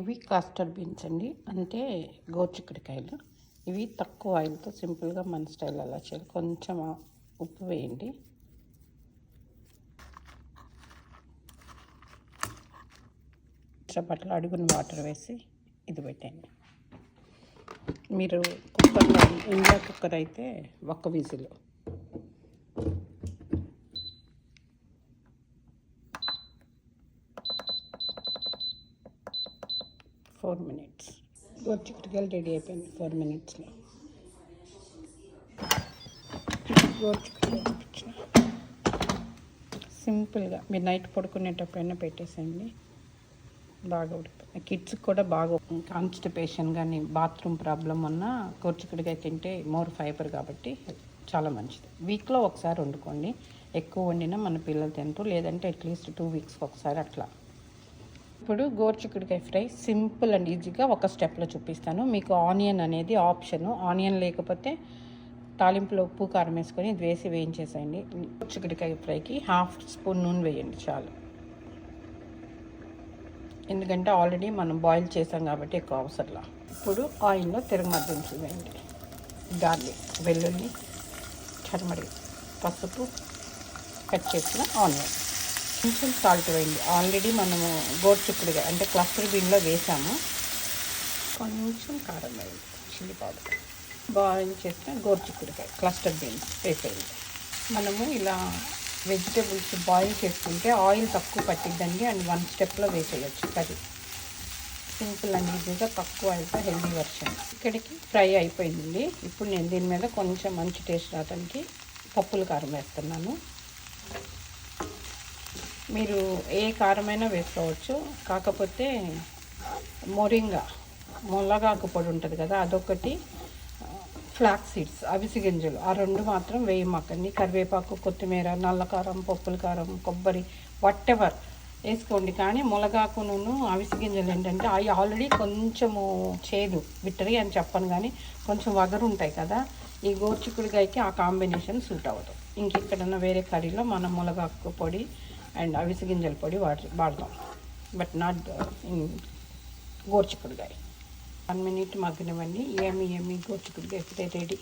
ఇవి కాస్టర్డ్ బీన్స్ అండి. అంటే గోరుచిక్కుడుకాయలు. ఇవి తక్కువ ఆయిల్తో సింపుల్గా మన స్టైల్ అలా చేయాలి. కొంచెం ఉప్పు వేయండి. చప్పట్లో అడుగున వాటర్ వేసి ఇది పెట్టండి. మీరు కుక్కర్లో ఇండియా కుక్కర్ అయితే ఒక్క విజిల్. Four minutes. గోరుచిక్కుడుకాయలు రెడీ అయిపోయింది ఫోర్ మినిట్స్లో. గోరుచిక్కుడుకాయ సింపుల్గా మీరు నైట్ పడుకునేటప్పుడైనా పెట్టేసేయండి. బాగా ఉడికిపోతుంది. కిడ్స్కి కూడా బాగా కాన్స్టిపేషన్ కానీ బాత్రూమ్ ప్రాబ్లం ఉన్నా కూర్చుకుడిగా తింటే మోర్ ఫైబర్ కాబట్టి చాలా మంచిది. వీక్లో ఒకసారి వండుకోండి. ఎక్కువ వండినా మన పిల్లలు తింటారు. లేదంటే అట్లీస్ట్ టూ వీక్స్కి ఒకసారి అట్లా. ఇప్పుడు గోరుచిక్కుడుకాయ ఫ్రై సింపుల్ అండ్ ఈజీగా ఒక స్టెప్లో చూపిస్తాను. మీకు ఆనియన్ అనేది ఆప్షన్. ఆనియన్ లేకపోతే తాలింపులో ఉప్పు కారం వేసుకొని ఇది వేసి వేయించేసేయండి. గోరుచిక్కుడుకాయ ఫ్రైకి హాఫ్ స్పూన్ నూనె వేయండి చాలు. ఎందుకంటే ఆల్రెడీ మనం బాయిల్ చేసాం కాబట్టి ఎక్కువ అవసరంలా. ఇప్పుడు ఆయిల్లో తిరగమద్దించి వేయండి. గార్లిక్ వెల్లుల్లి చర్మడి పసుపు కట్ చేసిన ఆనియన్. కొంచెం సాల్ట్ వేయండి ఆల్రెడీ మనము గోరుచిక్కుడుగా అంటే క్లస్టర్ బీన్లో వేసాము. కొంచెం కారం వేయండి చిల్లీ పౌడర్ బాయిల్ చేసిన గోరుచిక్కుడుకాయ క్లస్టర్ బీన్స్ వేసేయండి. మనము ఇలా వెజిటేబుల్స్ బాయిల్ చేసుకుంటే ఆయిల్ తక్కువ పట్టిద్దండి. అండ్ వన్ స్టెప్లో వేసేయచ్చు. కర్రీ సింపుల్ అండ్ ఈజీగా తక్కువ అయితే హెల్దీ వర్షన్. ఇక్కడికి ఫ్రై అయిపోయింది ఇప్పుడు నేను దీని మీద కొంచెం మంచి టేస్ట్ రావడానికి పప్పుల కారం వేస్తున్నాను. మీరు ఏ కారమైనా వేసుకోవచ్చు. కాకపోతే మొరింగా ముల్లగాకు పొడి ఉంటుంది కదా అదొకటి ఫ్లాక్ సీడ్స్ అవిసి గింజలు. ఆ రెండు మాత్రం వేయమాకండి. కరివేపాకు కొత్తిమీర నల్ల కారం పప్పుల కారం కొబ్బరి వట్టెవర్ వేసుకోండి. కానీ ములగాకును అవిసి గింజలు ఏంటంటే అవి ఆల్రెడీ కొంచెము చేదు విట్టరి అని చెప్పను కానీ కొంచెం వగరు ఉంటాయి కదా ఈ గోర్చిక్కుడికాయకి ఆ కాంబినేషన్ సూట్ అవ్వదు. ఇంక వేరే కర్రీలో మనం ములగాకు పొడి అండ్ అవిసి గింజల పొడి వాడు వాడదాం బట్ నాట్ ఇన్ గోర్చిక్కుడికాయ. వన్ మినిట్ మగ్గనివ్వండి ఏమి ఏమి గోర్చిక్కుడికాయ ఇప్పుడే రెడీ?